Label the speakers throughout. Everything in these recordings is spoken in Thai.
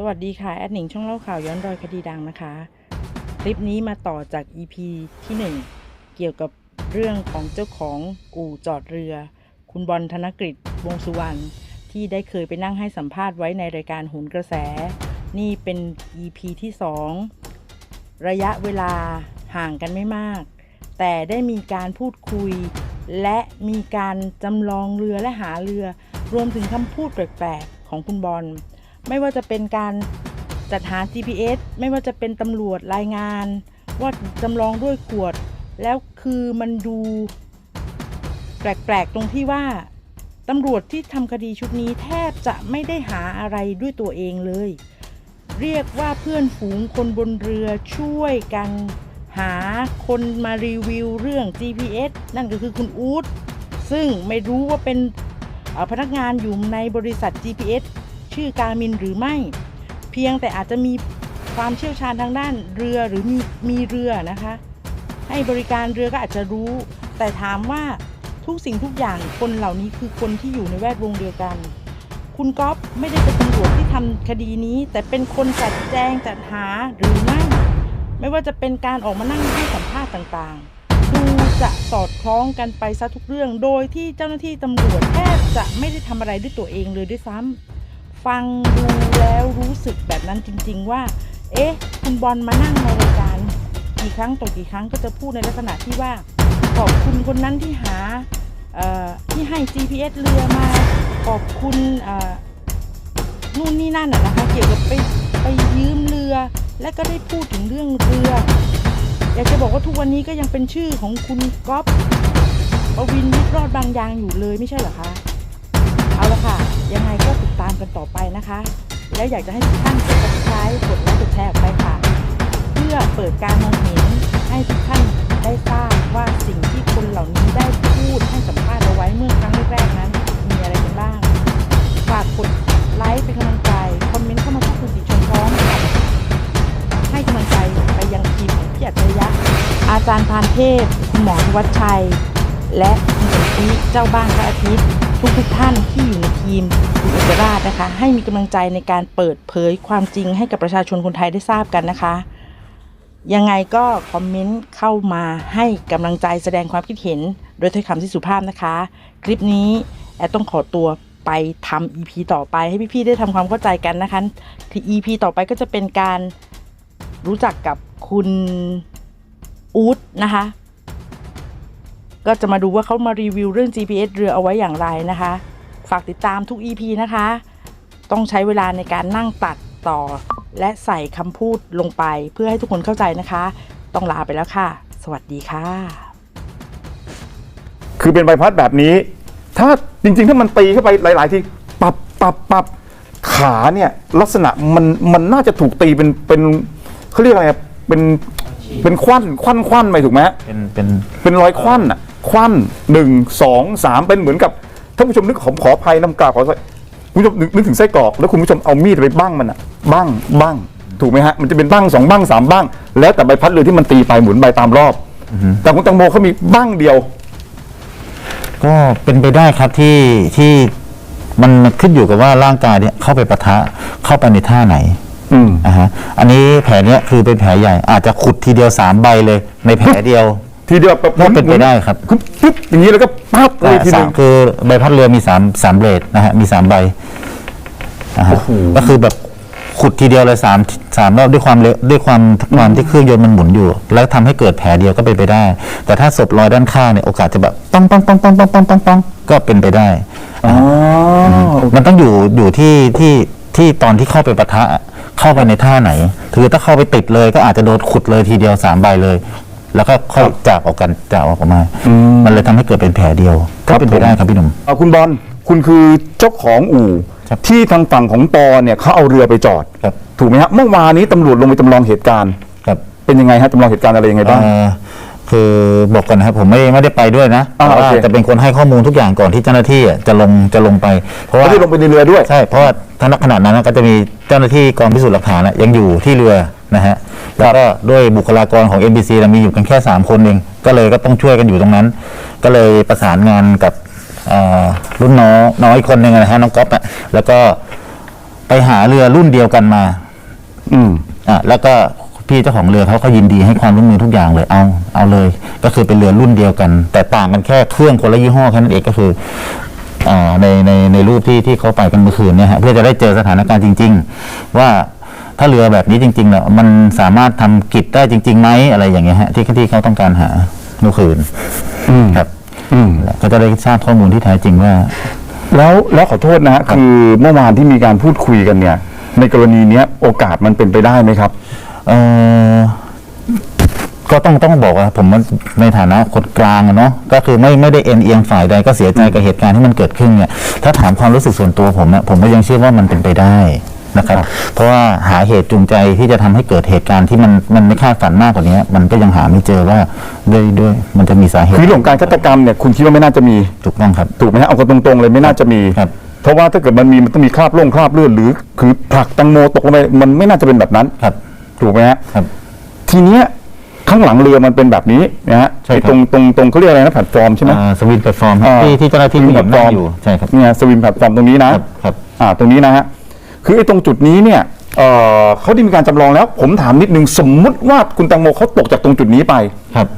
Speaker 1: สวัสดีค่ะ แอดหนิงช่องเล่าข่าวย้อนรอยคดีดังนะคะ คลิปนี้มาต่อจาก EP ที่ 1 เกี่ยวกับเรื่องของเจ้าของอู่จอดเรือ คุณบอลธนกฤษวงสุวรรณที่ได้เคยไปนั่งให้สัมภาษณ์ไว้ในรายการโหุนกระแส นี่เป็น EP ที่ 2 ระยะเวลาห่างกันไม่มาก แต่ได้มีการพูดคุย และมีการจำลองเรือและหาเรือ รวมถึงคำพูดแปลกๆของคุณบอล ไม่ว่าจะเป็นการจัดหา GPS ไม่ว่าจะเป็นตำรวจรายงาน ว่าจำลองด้วยขวด แล้วคือมันดูแปลกๆ ตรงที่ว่าตำรวจที่ทำคดีชุดนี้แทบจะไม่ได้หาอะไรด้วยตัวเองเลย เรียกว่าเพื่อนฝูงคนบนเรือช่วยกันหาคนมารีวิวเรื่อง GPS นั่นก็คือคุณอู๊ดซึ่งไม่รู้ว่าเป็นพนักงานอยู่ในบริษัท GPS ชื่อการมินหรือไม่ เพียงแต่อาจจะมีความเชี่ยวชาญทางด้านเรือหรือมีมีเรือนะคะ ให้บริการเรือก็อาจจะรู้ แต่ถามว่าทุกสิ่งทุกอย่างคนเหล่านี้คือคนที่อยู่ในแวดวงเดียวกัน คุณก๊อฟไม่ได้เป็นตำรวจที่ทำคดีนี้ แต่เป็นคนจัดแจงจัดหาหรือไม่ ไม่ว่าจะเป็นการออกมานั่งให้สัมภาษณ์ต่างๆ ดูจะสอดคล้องกันไปซะทุกเรื่อง โดยที่เจ้าหน้าที่ตำรวจแทบจะไม่ได้ทำอะไรด้วยตัวเองเลยด้วยซ้ำ ฟังดูแล้วรู้สึกแบบนั้นจริง ๆ ว่า เอ๊ะ คุณบอลมานั่งในรายการกี่ครั้งต่อกี่ครั้งก็จะพูดในลักษณะที่ว่า ขอบคุณคนนั้นที่หาที่ให้ GPS เรือมา ขอบคุณนู่นนี่นั่นนะคะ เกี่ยวกับไปไปยืมเรือ และก็ได้พูดถึงเรื่องเรือ อยากจะบอกว่าทุกวันนี้ก็ยังเป็นชื่อของคุณก๊อฟปวินวิทรอดบางยางอยู่เลยไม่ใช่เหรอคะ เอาละค่ะ ยังไงก็ติดตามกันต่อไปนะคะ แล้วอยากจะให้ทุกท่านกด subscribe กดไลค์กดแชร์ออกไปค่ะ เพื่อเปิดการมองเห็นให้ทุกท่านได้ทราบว่าสิ่งที่คนเหล่านี้ได้พูดให้สัมภาษณ์เอาไว้เมื่อครั้งแรกๆนั้น มีอะไรกันบ้างฝากกดไลค์เป็นกำลังใจคอมเมนต์เข้ามาพูดคุยติชมพร้อมกับให้กำลังใจไปยังทีมพี่อัจฉริยะอาจารย์พานเทพคุณหมอธวัชชัย และคุณสนธิเจ้าบ้านพระอาทิตย์ ทุกทุกๆท่านที่อยู่ในทีมคุณเอกราชนะคะ ให้มีกำลังใจในการเปิดเผยความจริงให้กับประชาชนคนไทยได้ทราบกันนะคะ ยังไงก็คอมเมนต์เข้ามาให้กำลังใจแสดงความคิดเห็น โดยถ้อยคำที่สุภาพนะคะ คลิปนี้แอดต้องขอตัวไปทำ EP ต่อไปให้พี่ๆได้ทำความเข้าใจกันนะคะที่ EP ต่อไปก็จะเป็นการรู้จักกับคุณอู๊ดนะคะ ก็จะมาดูว่าเขามารีวิวเรื่อง GPS เรือเอาไว้อย่างไรนะคะ ฝากติดตามทุก EP นะคะ ต้องใช้เวลาในการนั่งตัดต่อ และใส่คำพูดลงไปเพื่อให้ทุกคนเข้าใจนะคะ ต้องลาไปแล้วค่ะ สวัสดีค่ะ
Speaker 2: คือเป็นใบพัดแบบนี้ ถ้าจริงๆ ถ้ามันตีเข้าไปหลาย ๆ ที่ปับปับปับขาเนี่ยลักษณะมันมันน่าจะถูกตีเป็นเป็นเขาเรียกอะไรอะเป็นเป็นควันควันควันไปถูกไหมฮะ
Speaker 3: เป็นเป็น
Speaker 2: เป็นรอยควันอะ ควันหนึ่งสองสามเป็นเหมือนกับท่านผู้ชมนึกขอขออภัยน้ำกราบขออภัยคุณผู้ชมนึกนึกถึงไส้กรอกแล้วคุณผู้ชมเอามีดไปบ้างมันอะบ้างบ้างถูกไหมฮะมันจะเป็นบ้างสองบ้างสามบ้าง แล้วแต่ใบพัดเรือที่มันตีไปหมุนไปตามรอบ แต่คุณตังโมเขามีบ้างเดียว
Speaker 3: ก็เป็นไปได้ครับที่ที่มันขึ้นอยู่กับว่าร่างกายเนี่ยเข้าไปปะทะเข้าไปในท่าไหน
Speaker 2: อืม
Speaker 3: อ่าฮะอันนี้แผลเนี้ยคือเป็นแผลใหญ่ อาจจะขุดทีเดียวสามใบเลย ในแผลเดียว
Speaker 2: ทีเดียวแบบ
Speaker 3: ก็เป็นไปได้ครับ
Speaker 2: ปุ๊บปุ๊บอย่างนี้แล้วก็ปั๊บเล
Speaker 3: แต่
Speaker 2: ยทีห
Speaker 3: สา
Speaker 2: นึ
Speaker 3: ม
Speaker 2: ง
Speaker 3: คือใบพัดเรือมีสามสามเบลดนะฮะมีสามใบอ่าฮะ
Speaker 2: โอ้โห
Speaker 3: ก็คือแบบขุดทีเดียวเลยสามสามรอบด้วยความเร็วด้วยความความที่เครื่องยนต์มันหมุนอยู่ แล้วทำให้เกิดแผลเดียวก็เป็นไปได้ แต่ถ้าศพลอยด้านข้างเนี่ยโอกาสจะแบบปังปังปังปังปังปังปังปังก็เป็นไปได้
Speaker 2: อ๋อ
Speaker 3: มันต้องอยู่อยู่ที่ที่ที่ตอนที่เข้าไปปะทะเข้าไปในท่าไหนคือถ้าเข้าไปติดเลยก็อาจจะโดนขุดเลยทีเดียวสามใบเลย แล้วก็ค่อยจากออกกันจากออกมา มันเลยทำให้เกิดเป็นแผลเดียวก็เป็นไปได้ครับพี่หนุ่ม
Speaker 2: เอาคุณบอลคุณคือเจ้าของอู่
Speaker 3: ครับ
Speaker 2: ที่ทางฝั่งของปอเนี่ยเขาเอาเรือไปจอด
Speaker 3: ครับ
Speaker 2: ถูกไหมฮะเมื่อวานนี้ตำรวจลงไปจำลองเหตุการณ์
Speaker 3: ครับ
Speaker 2: เป็นยังไงฮะจำลองเหตุการณ์อะไรยังไงบ้าง
Speaker 3: เอ่อคือบอกก่อนนะครับผมไม่ไม่ได้ไปด้วยนะ
Speaker 2: อ่า
Speaker 3: แต่ว่า
Speaker 2: โอเค
Speaker 3: จะเป็นคนให้ข้อมูลทุกอย่างก่อนที่เจ้าหน้าที่อะจะลงจะลงไป เพราะว่า
Speaker 2: เขาได้ลงไปในเรือด้วย
Speaker 3: ใช่เพราะว่าถ้าณขณะนั้นก็จะมีเจ้าหน้าที่กองพิสูจน์หลักฐานน่ะยังอยู่ที่เรือ นะฮะแล้วก็ด้วยบุคลากรของ NBC น่ะมีอยู่กันแค่ 3 คนเอง ก็เลยก็ต้องช่วยกันอยู่ตรงนั้น ก็เลยประสานงานกับเอ่อรุ่นน้องน้องอีกคนหนึ่งนะฮะน้องก๊อฟอะแล้วก็ไปหาเรือรุ่นเดียวกันมา
Speaker 2: อืม
Speaker 3: อะแล้วก็พี่เจ้าของเรือเขาก็ยินดีให้ความร่วมมือทุกอย่างเลยเอาเอาเลย ก็คือเป็นเรือรุ่นเดียวกัน แต่ต่างกันแค่เครื่องคนละยี่ห้อแค่นั้นเองก็คืออ่าในในในรูปที่ที่เขาไปกันเมื่อคืนเนี่ยฮะเพื่อจะได้เจอสถานการณ์จริง ๆ ว่า ถ้าเรือแบบนี้จริงๆเนี่ยมันสามารถทำกิจได้จริงๆไหมอะไรอย่างเงี้ยฮะที่ที่เขาต้องการหาเมื่อคืน
Speaker 2: อืม
Speaker 3: ครับ
Speaker 2: อืม
Speaker 3: ก็จะได้ทราบข้อมูลที่แท้จริงว่า
Speaker 2: แล้วแล้วขอโทษนะฮะคือเมื่อวานที่มีการพูดคุยกันเนี่ย ในกรณีเนี้ยโอกาสมันเป็นไปได้ไหมครับ
Speaker 3: เออก็ต้องต้องบอกว่าผมมันในฐานะคนกลางอะเนาะก็คือไม่ไม่ได้เอ็นเอียงฝ่ายใดก็เสียใจกับเหตุการณ์ที่มันเกิดขึ้นเนี่ยถ้าถามความรู้สึกส่วนตัวผมเนี่ยผมก็ยังเชื่อว่ามันเป็นไปได้ นะครับ เพราะว่าหาเหตุจูงใจที่จะทำให้เกิดเหตุการณ์ที่มันมันไม่คาดฝันมากกว่านี้ มันก็ยังหาไม่เจอว่าด้วยด้วยมันจะมีสาเหตุ
Speaker 2: คือเรื่องของการฆาตกรรมเนี่ยคุณคิดว่าไม่น่าจะมี
Speaker 3: ถูกต้องครับ
Speaker 2: ถูกไหมฮะเอากันตรงๆเลยไม่น่าจะมี
Speaker 3: ครับ
Speaker 2: เพราะว่าถ้าเกิดมันมีมันต้องมีคราบล่งคราบเลือดหรือคือผลักแตังโมตกลงไปมันไม่น่าจะเป็นแบบนั้น
Speaker 3: ครับ
Speaker 2: ถูกไหมฮะ
Speaker 3: ครับ
Speaker 2: ทีเนี้ยข้างหลังเรือมันเป็นแบบนี้นะฮะ
Speaker 3: ใช่ครับ
Speaker 2: ไอ้ตรงตรงตรงเขาเรียกอะไรนะแพลตฟอร์มใช่ไหม
Speaker 3: อ่าสวินแพลตฟอร์ม
Speaker 2: อ่า
Speaker 3: ที่ที่เจ้าหน้าที่ผู้หญิง
Speaker 2: สวิ
Speaker 3: นั่
Speaker 2: น
Speaker 3: ง
Speaker 2: แพลตฟอร์ม
Speaker 3: อยู่ใช่ครับ
Speaker 2: เนี่ยสวิมแพลตฟอร์มตรงนี้นะครับ
Speaker 3: ครับ
Speaker 2: อ่าตรงนี้นะฮะ คือไอ้ตรงจุดนี้เนี่ยเอ่อเขาได้มีการจำลองแล้ว ผมถามนิดนึงสมมุติว่าคุณแตงโมเขาตกจากตรงจุดนี้ไป
Speaker 3: ครับ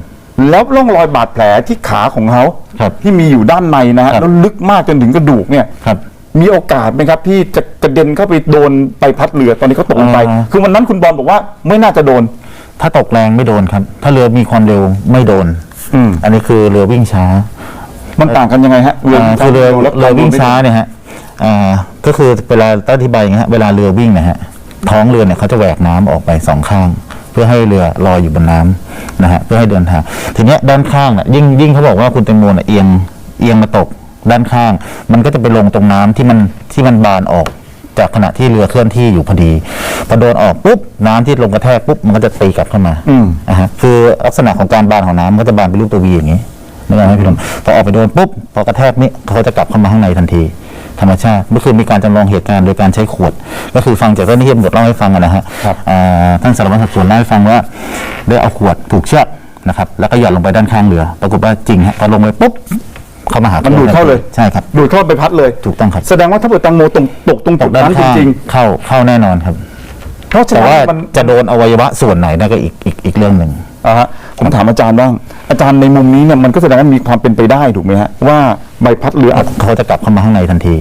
Speaker 2: แล้วร่องรอยบาดแผลที่ขาของเขา
Speaker 3: ครับ
Speaker 2: ที่มีอยู่ด้านในนะฮะ
Speaker 3: ครับ
Speaker 2: แล้วลึกมากจนถึงกระดูกเนี่ย
Speaker 3: ครับ
Speaker 2: มีโอกาสไหมครับที่จะกระเด็นเข้าไปโดนใบพัดเรือตอนนี้เขาตกลงไป
Speaker 3: อ่า
Speaker 2: คือวันนั้นคุณบอลบอกว่าไม่น่าจะโดน
Speaker 3: ถ้าตกแรงไม่โดนครับ ถ้าเรือมีความเร็วไม่โดน
Speaker 2: อืม
Speaker 3: อันนี้คือเรือวิ่งช้า
Speaker 2: มันต่างกันยังไงฮะ
Speaker 3: อ่าคือเรือ
Speaker 2: แล้
Speaker 3: เรือวิ่งช้าเนี่ยฮะ อ่าก็คือเวลาต้องอธิบายอย่างเงี้ยฮะเวลาเรือวิ่งนะฮะท้องเรือเนี่ยเขาจะแหวกน้ำออกไปสองข้าง เพื่อให้เรือลอยอยู่บนน้ำนะฮะเพื่อให้เดินทางทีเนี้ยด้านข้างน่ะยิ่งยิ่งเขาบอกว่าคุณแตงโมน่ะเอียงเอียงมาตกด้านข้าง มันก็จะไปลงตรงน้ำที่มันที่มันบานออกจากขณะที่เรือเคลื่อนที่อยู่พอดีพอโดนออกปุ๊บน้ำที่ลงกระแทกปุ๊บมันก็จะตีกลับเข้ามา
Speaker 2: อืม
Speaker 3: อ่าฮะคือลักษณะของการบานของน้ำมันก็จะบานเป็นรูปตัววีอย่างนี้นึกออกไหมพี่หนุ่มพอออกไปโดนปุ๊บพอกระแทกนี่เขาจะกลับเข้ามาข้างในทันที ธรรมชาติก็คือมีการจำลองเหตุการณ์โดยการใช้ขวด ก็คือฟังจากเจ้าหน้าที่ตำรวจเล่าให้ฟังอะนะฮะ
Speaker 2: ครับ
Speaker 3: อ่าท่านสารวัตรสอบสวนเล่าให้ฟังว่าได้เอาขวดผูกเชือกนะครับแล้วก็หย่อนลงไปด้านข้างเรือ ปรากฏว่าจริงฮะพอลงไปปุ๊บเข้ามาหา
Speaker 2: มันดูดเข้าเลย
Speaker 3: ใช่ครับ
Speaker 2: ดูดเข้าไปพัดเลย
Speaker 3: ถูกต้องครับ
Speaker 2: แสดงว่าถ้าเกิดแตังโมตกตกตรง
Speaker 3: ต
Speaker 2: จุ
Speaker 3: ก
Speaker 2: ด
Speaker 3: ด้าน
Speaker 2: นั้นจ
Speaker 3: ข้าง
Speaker 2: ริง
Speaker 3: เข้าเข้าแน่นอนครับ
Speaker 2: ๆเพราะฉะ
Speaker 3: แต่
Speaker 2: นั้น
Speaker 3: ว่า
Speaker 2: มัน
Speaker 3: จะโดนอวัยวะส่วนไหนนั่นก็อีกอีกอีกเรื่องหนึ่ง
Speaker 2: อ่าฮะผมถามอาจารย์บ้างอาจารย์ในมุมนี้เนี่ยมันก็แสดงว่ามีความเป็นไปได้ถูกไหมฮะว่าใบพัดเรืออาจ
Speaker 3: เขาจะกลับเข้ามาข้างในทันที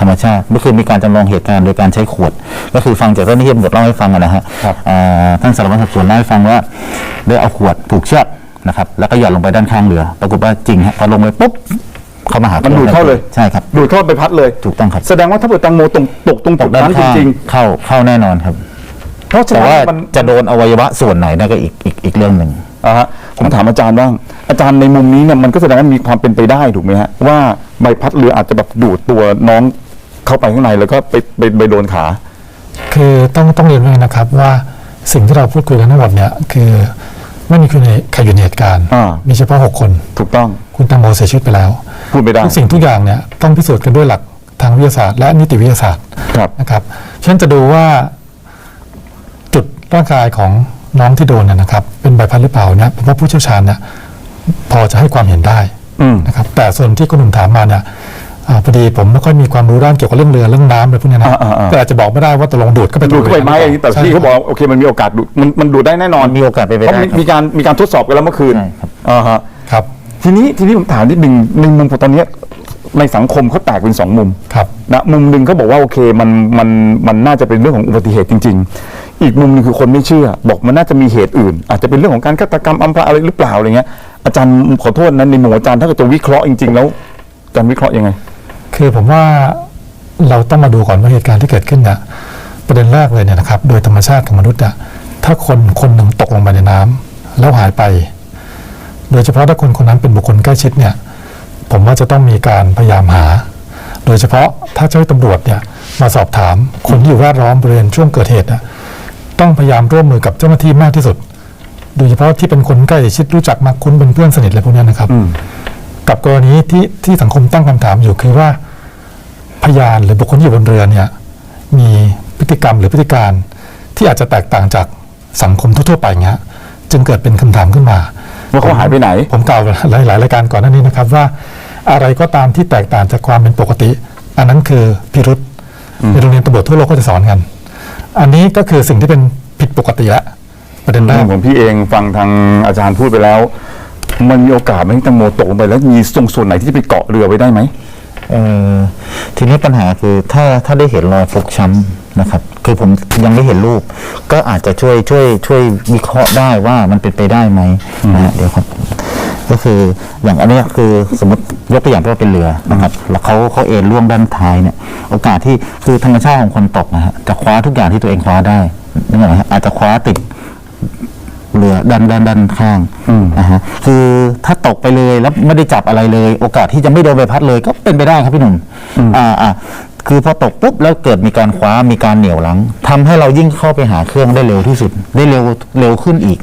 Speaker 3: ธรรมชาติก็คือมีการจำลองเหตุการณ์โดยการใช้ขวด ก็คือฟังจากเจ้าหน้าที่ตำรวจเล่าให้ฟังอะนะฮะ
Speaker 2: ครับ
Speaker 3: อ่าท่านสารวัตรสอบสวนเล่าให้ฟังว่าได้เอาขวดผูกเชือกนะครับ แล้วก็หย่อนลงไปด้านข้างเรือ ปรากฏว่าจริงฮะพอลงไปปุ๊บเข้ามาหา
Speaker 2: มันดูดเข้าเลย
Speaker 3: ใช่ครับ
Speaker 2: ดูดเข้าไปพัดเลย
Speaker 3: ถูกต้องครับ
Speaker 2: แสดงว่าถ้าเกิดแตังโมตกตกตรง
Speaker 3: ต
Speaker 2: จุ
Speaker 3: ก
Speaker 2: ด
Speaker 3: ด้าน
Speaker 2: นั้นจ
Speaker 3: ข้าง
Speaker 2: ริง
Speaker 3: เข้าเข้าแน่นอนครับ
Speaker 2: ๆเพราะฉะ
Speaker 3: แต่
Speaker 2: นั้น
Speaker 3: ว่า
Speaker 2: มัน
Speaker 3: จะโดนอวัยวะส่วนไหนนั่นก็อีกอีกอีกเรื่องหนึ่ง
Speaker 2: อ่าฮะผมถามอาจารย์บ้างอาจารย์ในมุมนี้เนี่ยมันก็แสดงว่ามีความเป็นไปได้ถูกไหมฮะว่าใบพัดเรืออาจจะแบบดูดตัวน้อง เข้าไปข้างในแล้วก็ไปไปไปโดนขา
Speaker 4: คือต้องต้องเรียนไว้นะครับว่าสิ่งที่เราพูดคุยกันทั้งหมดเนี่ยคือไม่มีใครในใครอยู่ในเหตุการณ์
Speaker 2: อ่า
Speaker 4: มีเฉพาะ 6 คน
Speaker 2: ถูกต้อง
Speaker 4: คุณตังโมเสียชีวิตไปแล้ว
Speaker 2: พูดไม่ได้
Speaker 4: ทุกสิ่งทุกอย่างเนี่ยต้องพิสูจน์กันด้วยหลักทางวิทยาศาสตร์ และนิติวิทยาศาสตร์
Speaker 2: ครับ
Speaker 4: นะครับฉะนั้นจะดูว่าจุดร่างกายของน้องที่โดนเนยนะครับ เป็นใบพัดหรือเปล่าเนี่ยผมว่าผู้เชี่ยวชาญเนี่ยพอจะให้ความเห็นได้
Speaker 2: อืม
Speaker 4: นะครับแต่ส่วนที่คุณหนุ่มถามมาเนี่ยอ่า พอดีผมไม่ค่อยมีความรู้ด้านเกี่ยวกับเรื่องเรือเรื่องน้ำอะไรพวกเนี้ยนะ
Speaker 2: อ่าอ่าอ่า
Speaker 4: ก็อาจจะบอกไม่ได้ว่าตกลงดูดเข้าไป
Speaker 2: ดูดเข้าไปไหมอันนี้แต่
Speaker 4: ใช่
Speaker 2: ที่เขาบอกว่าโอเคมันมีโอกาสดูดมันมันดูดได้แน่นอน
Speaker 3: มีโอกาสเป็นไป
Speaker 2: เพ
Speaker 3: ได้
Speaker 2: ราะมี
Speaker 3: ครับ
Speaker 2: มีการมีการทดสอบกันแล้วเมื่อคืน
Speaker 3: ใช่ครับ
Speaker 2: อ่าฮะ
Speaker 4: ครับ
Speaker 2: ทีนี้ทีนี้ผมถามนิดนึงในมุมของตอนเนี้ยในสังคมเขาแตกเป็นสองมุม
Speaker 4: ครับ
Speaker 2: นะมุมหนึ่งเขาบอกว่าโอเคมันมันมันน่าจะเป็นเรื่องของอุบัติเหตุจริง ๆ อีกมุมหนึงคือคนไม่เชื่อ บอกมันน่าจะมีเหตุอื่น อาจจะเป็นเรื่องของการฆาตกรรมอำพรางอะไรหรือเปล่าอะไรเงี้ยอาจารย์ขอโทษนะในมุมอาจารย์ถ้าเกิดจะวิเคราะห์จริง ๆ แล้วอาจารย์วิเคราะห์ยังไง
Speaker 4: คือผมว่าเราต้องมาดูก่อนว่าเหตุการณ์ที่เกิดขึ้นเนี่ยประเด็นแรกเลยเนี่ยนะครับโดยธรรมชาติของมนุษย์อะถ้าคนคนหนึ่งตกลงไปในน้ำแล้วหายไป โดยเฉพาะถ้าคนคนนั้นเป็นบุคคลใกล้ชิดเนี่ยผมว่าจะต้องมีการพยายามหา โดยเฉพาะถ้าเจ้าหน้าที่ตำรวจเนี่ยมาสอบถามคนที่อยู่แวดล้อมบริเวณช่วงเกิดเหตุอะต้องพยายามร่วมมือกับเจ้าหน้าที่มากที่สุด โดยเฉพาะที่เป็นคนใกล้ชิดรู้จักมากคุ้นเป็นเพื่อนสนิทอะไรพวกเนี้ยนะครับ
Speaker 2: อืม
Speaker 4: กับกรณีที่ที่สังคมตั้งคำถามอยู่คือว่า พยานหรือบุคคลที่อยู่บนเรือเนี่ยมีพฤติกรรมหรือพฤติการที่อาจจะแตกต่างจากสังคมทั่วๆไปเงี้ยจึงเกิดเป็นคำถามขึ้นมา
Speaker 2: ว่าเขาหายไปไหน
Speaker 4: ผมกล่าวหลายหลายๆรายการก่อนหน้านี้นะครับว่าอะไรก็ตามที่แตกต่างจากความเป็นปกติ อันนั้นคือพิรุษในโรงเรียนตำรวจทั่วโลกก็จะสอนกัน อันนี้ก็คือสิ่งที่เป็นผิดปกติละประเด็นแรก
Speaker 2: ผมพี่เองฟังทางอาจารย์พูดไปแล้ว มันมีโอกาสไหมที่แตังโมตกลงไปแล้วมีตรงส่วนไหนที่จะไปเกาะเรือไว้ได้ไหม
Speaker 3: เอ่อ ทีนี้ปัญหาคือถ้าถ้าได้เห็นรอยฟกช้ำนะครับ คือผมยังไม่เห็นรูป ก็อาจจะช่วยช่วยช่วยวิเคราะห์ได้ว่ามันเป็นไปได้ไหมนะฮะเดี๋ยวครับ ก็คืออย่างอันเนี้ยคือสมมติยกตัวอย่างว่าเป็นเรือนะครับ แล้วเขาเขาเอ็นล่วงด้านท้ายเนี่ย โอกาสที่คือธรรมชาติของคนตกนะฮะจะคว้าทุกอย่างที่ตัวเองคว้าได้นึกออกไหมฮะอาจจะคว้าติด เรือดันดันดันข้างนะฮะคือถ้าตกไปเลยแล้วไม่ได้จับอะไรเลย โอกาสที่จะไม่โดนใบพัดเลยก็เป็นไปได้ครับพี่หนุ่มอ่าอ่าคือพอตกปุ๊บแล้วเกิดมีการคว้ามีการเหนี่ยวหลังทำให้เรายิ่งเข้าไปหาเครื่องได้เร็วที่สุด ได้เร็วเร็วขึ้นอีก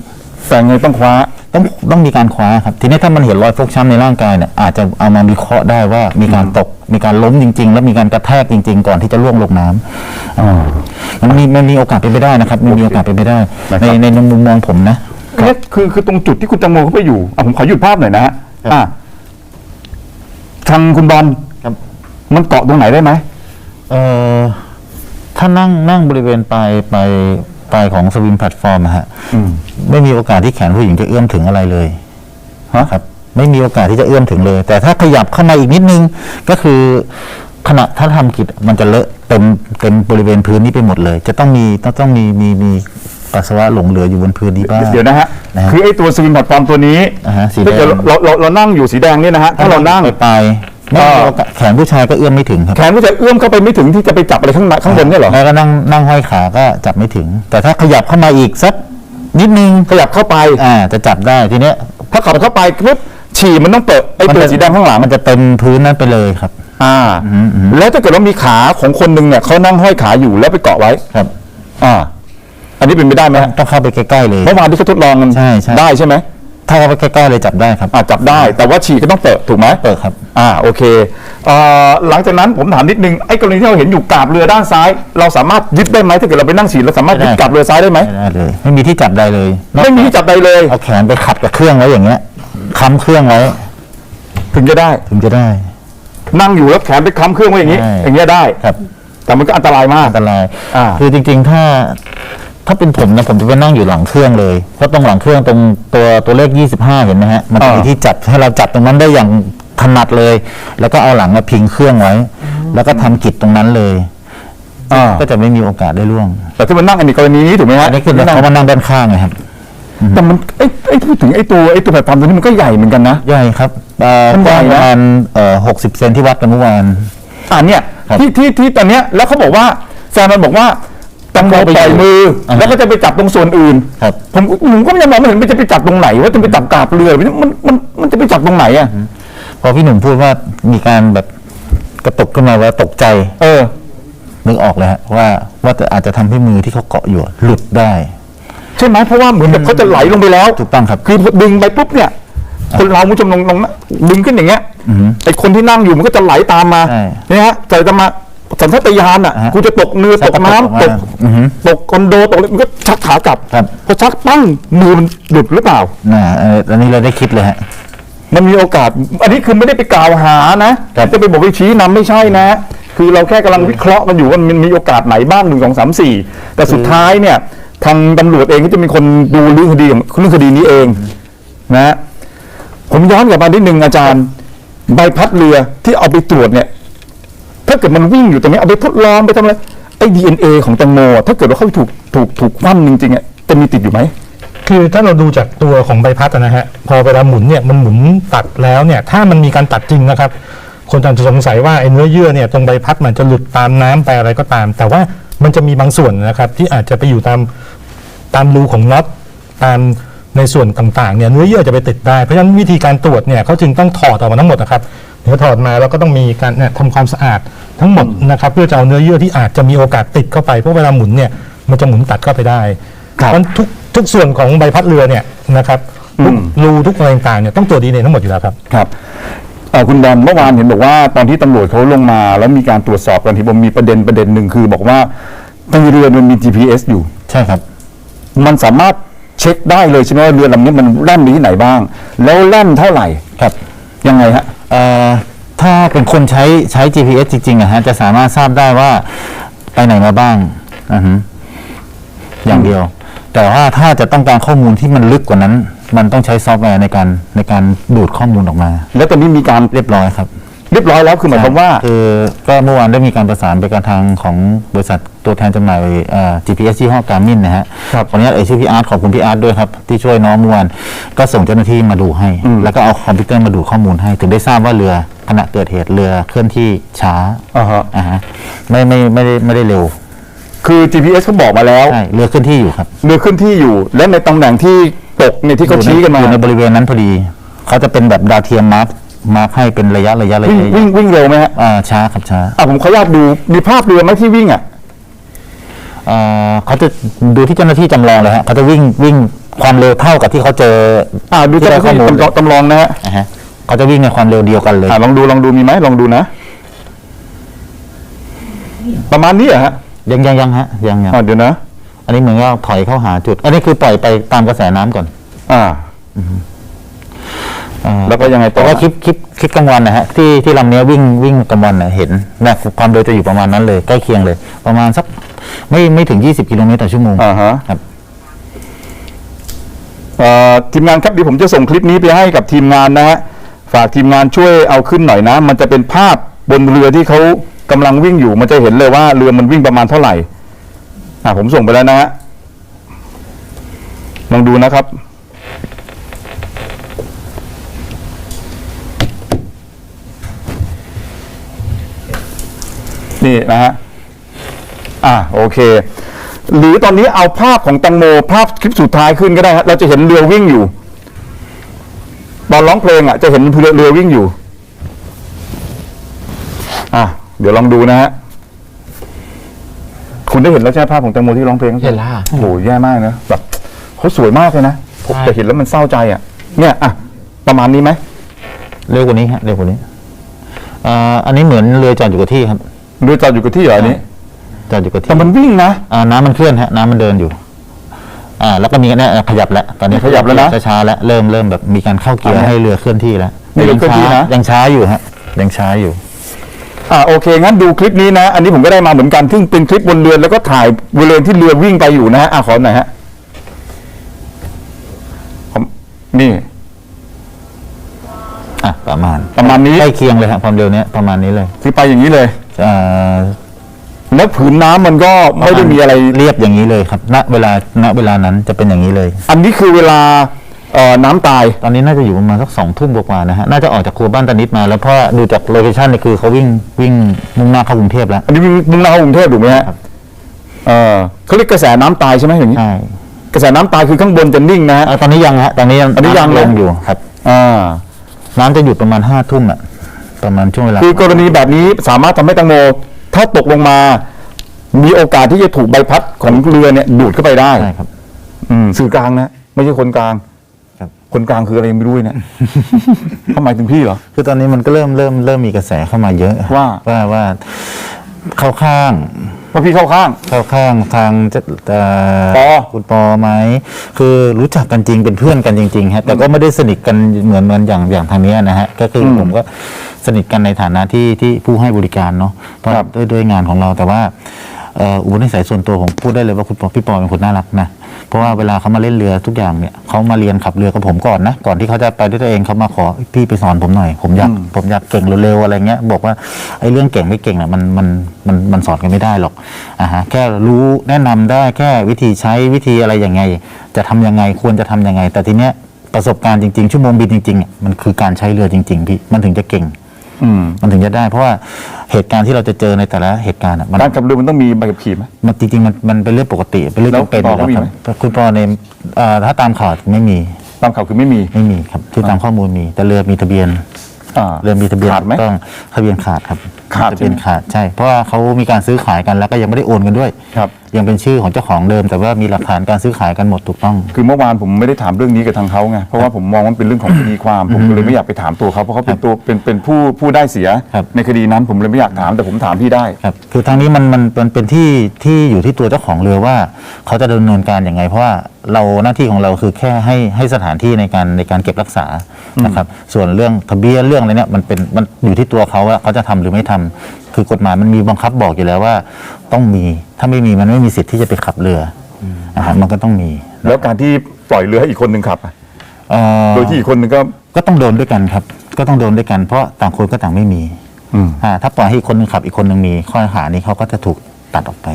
Speaker 2: แต่ไงต้องคว้า
Speaker 3: ต้องต้องมีการคว้าครับ ทีนี้ถ้ามันเห็นรอยฟกช้ำในร่างกายเนี่ยอาจจะเอามาวิเคราะห์ได้ว่ามีการตกมีการล้มจริง ๆ แล้วมีการกระแทกจริง ๆ ก่อนที่จะล่วงลงน้ำอ่ามันมีมันมีโอกาสเป็นไปได้นะครับมันมีโอกาสเป็นไปได้
Speaker 2: นะค
Speaker 3: ใน
Speaker 2: รับ
Speaker 3: ในมุมมองผมนะ
Speaker 2: เนี่ยคือคือตรงจุดที่คุณแตังโมเขาไปอยู่อะผมขอหยุดภาพหน่อยนะฮะ
Speaker 3: ครับ
Speaker 2: อะทางคุณบอล
Speaker 3: ครับ
Speaker 2: มันเกาะตรงไหนได้ไหม
Speaker 3: เอ่อถ้านั่งนั่งบริเวณปลายปลาย ปลายของสวิมแพลตฟอร์มอะฮะ
Speaker 2: อืม
Speaker 3: ไม่มีโอกาสที่แขนผู้หญิงจะเอื้อมถึงอะไรเลย
Speaker 2: ฮะ
Speaker 3: ครับ ไม่มีโอกาสที่จะเอื้อมถึงเลย แต่ถ้าขยับเข้ามาอีกนิดนึง ก็คือขณะถ้าทำกิจมันจะเลอะเต็มเต็มบริเวณพื้นนี้ไปหมดเลย จะต้องมีต้องต้องมีมีมีปัสสาวะหลงเหลืออยู่บนพื้นนี้บ้าง
Speaker 2: เดี๋ยวนะฮะ
Speaker 3: นะฮะ
Speaker 2: คือไอ้ตัวสวิมแพลตฟอร์มตัวนี้
Speaker 3: อ่าฮะสีแดง
Speaker 2: ถ้าเกิดเราเราเรานั่งอยู่สีแดงเนี่ยนะฮะ ถ้าเรานั่ง
Speaker 3: ไปปลายไม่มีโอ กาสแขนผู้ชายก็เอื้อมไม่ถึงครับ
Speaker 2: แขนก็จะเอื้อมเข้าไปไม่ถึงที่จะไปจับอะไรข้างในข้างบนเนี่ยเหรอ
Speaker 3: แล้วก็นั่งนั่งห้อยขาก็จับไม่ถึง แต่ถ้าขยับเข้ามาอีกสักนิดนึง
Speaker 2: ขยับเข้าไป
Speaker 3: อ่าจะจับได้ทีเนี้ย
Speaker 2: ถ้าขับเข้าไปปุ๊บฉี่มันต้องเปิดไอ้ตัว
Speaker 3: จะ
Speaker 2: สีแดงข้างหลัง
Speaker 3: มันจะเต็มพื้นนั้นไปเลยครับ
Speaker 2: อ่า แล้วถ้าเกิดว่ามีขาของคนหนึ่งเนี่ยเขานั่งห้อยขาอยู่แล้วไปเกาะไว้
Speaker 3: ครับ
Speaker 2: อ่า อันนี้เป็นไปได้ไหมฮะ
Speaker 3: ต้องเข้าไปใกล้ๆเลย
Speaker 2: เมื่อวานที่เขาทดลองกัน
Speaker 3: ใช่ใช่
Speaker 2: ได้ใช่ไหม
Speaker 3: ถ้าเข้าไปใกล้ๆเลยจับได้ครับ
Speaker 2: อ่าจับได้แต่ว่าฉี่ก็ต้องเปิดถูกไหม
Speaker 3: เปิดครับ
Speaker 2: อ่าโอเคเอ่อหลังจากนั้นผมถามนิดนึงไอ้กรณีที่เราเห็นอยู่กาบเรือด้านซ้าย เราสามารถยึดได้ไหมถ้าเกิดเราไปนั่งฉี่เราสามารถยึด
Speaker 3: ไม่ได้
Speaker 2: กาบเรือซ้ายได้ไหม
Speaker 3: ไม่ได้เลย ไม่มีที่จับได้เลย
Speaker 2: ไม่มีที่จับใดเลย
Speaker 3: เอาแขนไปขัดกับเครื่องไว้อย่างเงี้ยค้ำเครื่องไว้
Speaker 2: ถึงจะได้
Speaker 3: ถึงจะได้
Speaker 2: นั่งอยู่แล้วแขนไปค้ำเครื่องไว้อย่างนี้
Speaker 3: ใช่
Speaker 2: อย่างเงี้ยได้
Speaker 3: ครับ
Speaker 2: แต่มันก็อันตรายมาก
Speaker 3: อันตราย
Speaker 2: อ่า
Speaker 3: คือจริง ๆ ถ้า ถ้าเป็นผมนะผมจะไปนั่งอยู่หลังเครื่องเลยเพราะตรงหลังเครื่องตรงตัวตัวเลข 25 เห็นไหมฮะมันจะมีที่จับให้เราจับตรงนั้นได้อย่างถนัดเลย แล้วก็เอาหลังมาพิงเครื่องไว้ แล้วก็ทำกิจตรงนั้นเลย
Speaker 2: อ่า
Speaker 3: ก็จะไม่มีโอกาสได้ล่วง
Speaker 2: แต่ที่มันนั่งอันนี้กรณีนี้ถูกไหมฮะ
Speaker 3: อันนี้คือ
Speaker 2: ที่นั่ง
Speaker 3: เขามานั่งด้านข้างไงครับ
Speaker 2: แต่มันไอ้ไอ้พูดถึงไอ้ตัวไอ้ตัวแพลตฟอร์มตัวนี้มันก็ใหญ่เหมือนกันนะ
Speaker 3: ใหญ่ครับเอ่อ
Speaker 2: มัน
Speaker 3: ก
Speaker 2: ใหญ่
Speaker 3: ว้าง
Speaker 2: นะ
Speaker 3: ประมาณเอ่อหกสิบเซนที่วัดกันเมื่อวาน
Speaker 2: อ่าเนี่ย
Speaker 3: ครับ
Speaker 2: ที่ที่ที่ตอนเนี้ยแล้วเขาบอกว่าแซมมันบอกว่า แตังโม
Speaker 3: ไป
Speaker 2: ปล่อย
Speaker 3: อยู่
Speaker 2: มืออาแล้วก็จะไปจับตรงส่วนอื่น
Speaker 3: ครับ
Speaker 2: ผมผมก็ยังมองไม่เห็นมันจะไปจับตรงไหน ว่าจะไปจับกาบเรือมันมันมันมันจะไปจับตรงไหนอะ
Speaker 3: พอพี่หนุ่มพูดว่ามีการแบบกระตุกขึ้นมาว่าตกใจ
Speaker 2: เออ
Speaker 3: นึกออกเลยฮะว่าว่าจะอาจจะทำให้มือที่เขาเกาะอยู่หลุดได้
Speaker 2: ใช่ไหมเพราะว่าเหมือนกับเขาจะไหลลงไปแล้ว
Speaker 3: ถูกต้องครับ
Speaker 2: คือดึงไปปุ๊บเนี่ย คนเราคุณผู้ชมลองลองนะดึงขึ้นอย่างเงี้ย
Speaker 3: อือฮึ
Speaker 2: ไอคนที่นั่งอยู่มันก็จะไหลตามมา
Speaker 3: ใช่
Speaker 2: เนี่ยฮะแต่จะมา สัญชาตญาณอะ
Speaker 3: อ่าฮะ
Speaker 2: กูจะตกเรือตกน้ำ
Speaker 3: สั
Speaker 2: ต
Speaker 3: ก
Speaker 2: ก
Speaker 3: กระตุกออกมาอือฮึ
Speaker 2: ตกคอนโดตกอะไรมันก็ชักขากลับ
Speaker 3: ครับ
Speaker 2: พอชักปั้งมือมันหลุดหรือเปล่า
Speaker 3: น่ะเอ่ออันนี้เราได้คิดเลยฮะ
Speaker 2: มันมีโอกาส อันนี้คือไม่ได้ไปกล่าวหานะครับ จะไปบอกไปชี้นำไม่ใช่นะ คือเราแค่กำลังวิเคราะห์กันอยู่ว่ามันมีโอกาสไหนบ้างหนึ่งสองสามสี่แต่สุดท้ายเนี่ย ทางตำรวจเองก็จะมีคนดูเรื่องคดีของเรื่องคดีนี้เองนะผมย้อนกลับมานิดนึงอาจารย์ ใบพัดเรือที่เอาไปตรวจเนี่ย ถ้าเกิดมันวิ่งอยู่ตรงนี้เอาไปทดลองไปทำอะไรไอ้ดีเอ็นเอของแตงโมอะถ้าเกิดว่าเขาถูกถูกถูกคว่ำจริงๆอะจะมีติดอยู่ไหม
Speaker 4: คือถ้าเราดูจากตัวของใบพัดอะนะฮะพอเวลาหมุนเนี่ยมันหมุนตัดแล้วเนี่ยถ้ามันมีการตัดจริงนะครับ คนอาจจะสงสัยว่าไอ้เนื้อเยื่อเนี่ยตรงใบพัดมันจะหลุดตามน้ำไปอะไรก็ตาม แต่ว่ามันจะมีบางส่วนนะครับที่อาจจะไปอยู่ตามตามรูของน็อตตามในส่วนต่างๆเนี่ยเนื้อเยื่อจะไปติดได้เพราะฉะนั้นวิธีการตรวจเนี่ยเขาจึงต้องถอดออกมาทั้งหมดนะครับ เดี๋ยวถอดมาแล้วก็ต้องมีการเนี่ยทำความสะอาดทั้งหมดนะครับ เพื่อจะเอาเนื้อเยื่อที่อาจจะมีโอกาสติดเข้าไปเพราะเวลาหมุนเนี่ยมันจะหมุนตัดเข้าไปได้
Speaker 2: ครับ
Speaker 4: เพราะฉะนั้นทุกทุกส่วนของใบพัดเรือเนี่ยนะครับทุก
Speaker 2: อืม
Speaker 4: รูทุกอะไรต่างๆเนี่ยต้องตรวจดีเนทั้งหมดอยู่แล้วครับ
Speaker 2: ครับเอ่อคุณบอลเมื่อวานเห็นบอกว่าตอนที่ตำรวจเขาลงมา แล้วมีการตรวจสอบกันที่ผมมีประเด็นประเด็นหนึ่งคือ บอกว่าในเรือมันมี GPS อยู่
Speaker 3: ใช่ครับ
Speaker 2: มันสามารถเช็คได้เลยใช่ไหมว่าเรือลำนี้มันแล่นไปที่ไหนบ้าง แล้วแล่นเท่าไหร่
Speaker 3: ครับ
Speaker 2: ยังไงฮะ
Speaker 3: เอ่อ ถ้าเป็นคนใช้ใช้ GPS จริงๆอะฮะจะสามารถทราบได้ว่าไปไหนมาบ้างอือฮึอย่างเดียว แต่ว่าถ้าจะต้องการข้อมูลที่มันลึกกว่านั้น มันต้องใช้ซอฟต์แวร์ในการในการดูดข้อมูลออกมา
Speaker 2: แล้วตอนนี้มีการ
Speaker 3: เรียบร้อยครับ
Speaker 2: เรียบร้อยแล้วคือหมายความว่า
Speaker 3: คือก็เมื่อวานได้มีการประสานไปกับทางของบริษัทตัวแทนจำหน่ายเอ่อ GPS ยี่ห้อการมินนะฮะ
Speaker 2: ครับ
Speaker 3: ขออนุญาตเอ่ยชื่อพี่อาร์ตขอบคุณพี่อาร์ตด้วยครับ ที่ช่วยน้องเมื่อวานก็ส่งเจ้าหน้าที่มาดูให้
Speaker 2: อืม
Speaker 3: แล้วก็เอาคอมพิวเตอร์มาดูข้อมูลให้ ถึงได้ทราบว่าเรือขณะเกิดเหตุเรือเคลื่อนที่ช้า
Speaker 2: อ่าฮะ
Speaker 3: อ่าฮะไม่ไม่ไม่ได้ไม่ได้เร็ว
Speaker 2: คือ GPS เขาบอกมาแล้ว
Speaker 3: ใช่เรือเคลื่อนที่อยู่ครับ
Speaker 2: เรือขึ้นที่อยู่ และในตำแหน่งที่ตกเนี่ยที่เขาชี้กันมา
Speaker 3: อยู่ในบริเวณนั้นพอดีเขาจะเป็นแบบดาวเทียมมาร์ค มาร์คให้เป็นระยะระยะระ
Speaker 2: วิ่ง
Speaker 3: ยะ
Speaker 2: วิ่งวิ่งเร็วไหมฮะ
Speaker 3: อ่าช้าครับช้า
Speaker 2: อะผมขออนุญาตดูมีภาพเรือไหมที่วิ่งอะ
Speaker 3: เอ่อเขาจะดูที่เจ้าหน้าที่จำลองเลยฮะเขาจะวิ่งวิ่งความเร็วเท่ากับที่เขาเจอ
Speaker 2: อ่าดู
Speaker 3: ที่
Speaker 2: เจ้าห
Speaker 3: ได้
Speaker 2: น้า
Speaker 3: ข้อ
Speaker 2: ที่
Speaker 3: มูล
Speaker 2: จำลองจำลองนะฮะ
Speaker 3: นะฮะเขาจะวิ่งในความเร็วเดียวกันเลย
Speaker 2: อ่าลองดูลองดูมีไหมลองดูนะ ประมาณนี้เหรอฮะ
Speaker 3: ยังยังยังฮะยังยัง
Speaker 2: อ่าเดี๋ยวนะ
Speaker 3: อันนี้เหมือนว่าถอยเข้าหาจุด อันนี้คือปล่อยไปตามกระแสน้ำก่อน
Speaker 2: อ่า
Speaker 3: อ่า
Speaker 2: แล้วก็ยังไงต่
Speaker 3: แต่
Speaker 2: อ
Speaker 3: ว่าคลิปคลิปคลิปกลางวันนะฮะที่ที่ลำเนี้ยวิ่งวิ่งกลางวันนะเห็นนะความเร็วจะอยู่ประมาณนั้นเลยใกล้เคียงเลย ประมาณสักไม่ไม่ถึง 20 กิโลเมตรต่อชั่วโมง
Speaker 2: อ่าฮะ
Speaker 3: ครับ
Speaker 2: เอ่อทีมงานครับเดี๋ยวผมจะส่งคลิปนี้ไปให้กับทีมงานนะฮะฝากทีมงานช่วยเอาขึ้นหน่อยนะ มันจะเป็นภาพบนเรือที่เขากำลังวิ่งอยู่ มันจะเห็นเลยว่าเรือมันวิ่งประมาณเท่าไหร่อ่าผมส่งไปแล้วนะฮะลองดูนะครับ นี่นะฮะอ่าโอเค หรือตอนนี้เอาภาพของตังโมภาพคลิปสุดท้ายขึ้นก็ได้ฮะเราจะเห็นเรือวิ่งอยู่ ตอนร้องเพลงอะ จะเห็นเรือเรือวิ่งอยู่ อะเดี๋ยวลองดูนะฮะคุณได้เห็นแล้วใช่ไหมภาพของแตงโมที่ร้องเพลง
Speaker 3: เห็นแล้ว
Speaker 2: โอ้โหแย่มากนะแบบเขาสวยมากเลยนะผม
Speaker 3: ใช่
Speaker 2: แต่เห็นแล้วมันเศร้าใจอะ เนี่ยอะประมาณนี้ไหม
Speaker 3: เร็วกว่านี้ฮะเร็วกว่านี้อ่าอันนี้เหมือนเรือจอดอยู่กับที่ครับ
Speaker 2: เรือจอดอยู่กับที่เหรออันนี้
Speaker 3: จอดอยู่กับที่
Speaker 2: แต่มันวิ่งนะ
Speaker 3: อ่าน้ำมันเคลื่อนฮะน้ำมันเดินอยู่ อ่า แล้วก็มีเนี่ยขยับแล้วตอนนี้
Speaker 2: ขยับแล้วนะ
Speaker 3: ช้าๆแล้วเริ่มเริ่มแบบมีการเข้าเกียร์
Speaker 2: อันเนี้ย
Speaker 3: ให้เรือเคลื่อนที่แล้ว
Speaker 2: นี่เรือเคลื่อนที่นะ
Speaker 3: ยังช้าอยู่ฮะยังช้าอยู่
Speaker 2: อ่าโอเคงั้นดูคลิปนี้นะ อันนี้ผมก็ได้มาเหมือนกันซึ่งเป็นคลิปบนเรือแล้วก็ถ่ายบริเวณที่เรือวิ่งไปอยู่นะฮะอะขอหน่อยฮะผมนี่
Speaker 3: อะประมาณ
Speaker 2: ประมาณนี้
Speaker 3: ใกล้เคียงเลยครับความเร็วเนี้ยประมาณนี้เลย
Speaker 2: คือไปอย่างนี้เลย
Speaker 3: อ่า
Speaker 2: แล้วผืนน้ำมันก็ไม่ได้มีอะไร
Speaker 3: เรียบอย่างนี้เลยครับ ณ เวลา ณ เวลานั้นจะเป็นอย่างนี้เลย
Speaker 2: อันนี้คือเวลาเอ่อน้ำตาย
Speaker 3: ตอนนี้น่าจะอยู่ประมาณสักสองทุ่มกว่าๆนะฮะ น่าจะออกจากครัวบ้านตานิดมา แล้วเพราะดูจากโลเคชั่นนี่คือเขาวิ่งวิ่งมุ่งหน้าเข้ากรุงเทพแล้ว
Speaker 2: อันนี้มุ่งหน้าเข้ากรุงเทพถูกไหมฮะ
Speaker 3: ครับ
Speaker 2: เออเขาเรียกกระแสน้ำตายใช่ไหมอย่างนี้
Speaker 3: ใช่
Speaker 2: กระแสน้ำตายคือข้างบนจะนิ่งนะฮะ
Speaker 3: อ่าตอนนี้ยังฮะ ตอนนี้ยัง
Speaker 2: อันนี้ยังำ
Speaker 3: ลง
Speaker 2: นะ
Speaker 3: อยู่ครับ
Speaker 2: อ่า
Speaker 3: น้ำจะหยุดประมาณห้าทุ่มอะ ประมาณช่วงเวลา
Speaker 2: คือกรณีแบบนี้สามารถทำให้แตังโม ถ้าตกลงมา มีโอกาสที่จะถูกใบพัดของเรือเนี่ยดูดเข้าไปได้
Speaker 3: ใช่ครับ
Speaker 2: อืมสื่อกลางนะไม่ใช่คนกลาง
Speaker 3: ครับ
Speaker 2: คนกลางคืออะไรไม่รู้เนี่ยทำไมายถึงพี่เหรอ
Speaker 3: คือตอนนี้มันก็เริ่มเริ่มเริ่มมีกระแสเข้ามาเยอะ
Speaker 2: ว่า
Speaker 3: ว่าว่าเข้าข้าง
Speaker 2: ว่าพี่เข้าข้าง
Speaker 3: เข้าข้างทางจะเอ่อ
Speaker 2: ปอ
Speaker 3: คุณปอไหมคือรู้จักกันจริงเป็นเพื่อนกันจริงๆฮะแต่ก็ไม่ได้สนิทกันเหมือนเหมือนอย่างอย่างทางเนี้ยนะฮะก็คืออ
Speaker 2: ม
Speaker 3: ผมก็สนิทกันในฐานะที่ที่ผู้ให้บริการเนาะเพราะ
Speaker 2: ครับ
Speaker 3: ด้วยด้วยงานของเราแต่ว่าเอ่ออุปนิสัยส่วนตัวผมพูดได้เลยว่าคุณปอพี่ปอเป็นคนน่ารักนะเพราะว่าเวลาเขามาเล่นเรือทุกอย่างเนี่ยเขามาเรียนขับเรือกับผมก่อนนะก่อนที่เขาจะไปด้วยตัวเองเขามาขอพี่ไปสอนผมหน่อย ผมอยาก
Speaker 2: อืม
Speaker 3: ผมอยากเก่งเร็วๆอะไรเงี้ยบอกว่าไอ้เรื่องเก่งไม่เก่งน่ะมันมันมันมันสอนกันไม่ได้หรอกอ่าฮะแค่รู้แนะนำได้แค่วิธีใช้วิธีอะไรยังไง จะทำยังไงควรจะทำยังไง แต่ทีเนี้ยประสบการณ์จริงๆชั่วโมงบินจริงๆอะมันคือการใช้เรือจริงๆพี่มันถึงจะเก่ง
Speaker 2: อืม
Speaker 3: มันถึงจะได้ เพราะว่าเหตุการณ์ที่เราจะเจอในแต่ละเหตุการณ์อะมัน
Speaker 2: การขับเรือมันต้องมีใบขับขี่ไหม
Speaker 3: มันจริงๆมันมันเป็นเรื่องปกติเป็นเรื่อง
Speaker 2: แล้ว
Speaker 3: จำเป็นอยู่
Speaker 2: ปอเขามี
Speaker 3: แล้ว
Speaker 2: ไหม
Speaker 3: ครับคุณปอในเอ่อถ้าตามข่าวไม่มี
Speaker 2: ตามข่าวคือไม่มี
Speaker 3: ไม่มีครับที่ตามข้อมูลมี แต่เรือมีทะเบียน
Speaker 2: อ่า
Speaker 3: เรือมีทะเบียน
Speaker 2: ขาดไหม
Speaker 3: ถูกต้องทะเบียนขาดครับ
Speaker 2: ขาด
Speaker 3: ทะเบียน
Speaker 2: ใช่ไหม
Speaker 3: ขาดใช่ เพราะว่าเขามีการซื้อขายกันแล้วก็ยังไม่ได้โอนกันด้วย
Speaker 2: ครับ
Speaker 3: ยังเป็นชื่อของเจ้าของเดิม แต่ว่ามีหลักฐานการซื้อขายกันหมดถูกต้อง
Speaker 2: คือเมื่อวานผมไม่ได้ถามเรื่องนี้กับทางเขาไงเพราะว่าผมมองว่ามันเป็นเรื่องของคดีความ ผมก็เลยไม่อยากไปถามตัวเขาเพราะเขาเป็นตัวเป็นเป็นผู้ผู้ได้เสีย
Speaker 3: ครับ
Speaker 2: ในคดีนั้นผมเลยไม่อยากถามแต่ผมถามพี่ได้
Speaker 3: ครับคือทางนี้มันมันมันเป็นที่ที่อยู่ที่ตัวเจ้าของเรือว่า เขาจะดำเนินการยังไง เพราะว่าเราหน้าที่ของเราคือแค่ให้ให้สถานที่ในการในการเก็บรักษานะครับส่วนเรื่องทะเบียนเรื่องอะไรเนี่ยมันเป็นมันอยู่ที่ตัวเขาว่าเขาจะทำหรือไม่ทำคือกฎหมายมันมีบังคับบอกอยู่แล้วว่า ต้องมีถ้าไม่มีมันไม่มีสิทธิ์ที่จะไปขับเรืออนะฮะมันก็ต้องมี
Speaker 2: แล้วการที่ปล่อยเรือให้อีกคนหนึ่งขับอะ
Speaker 3: เอ่อ
Speaker 2: โดยที่อีกคนหนึ่งก็
Speaker 3: ก็ต้องโดนด้วยกันครับ ก็ต้องโดนด้วยกันเพราะต่างคนก็ต่างไม่มี
Speaker 2: อืม
Speaker 3: อ่าถ้าปล่อยให้อีกคนหนึงขับอีกคนหนึ่งมีข้อหานี้เขาก็จะถูกตัดออกไป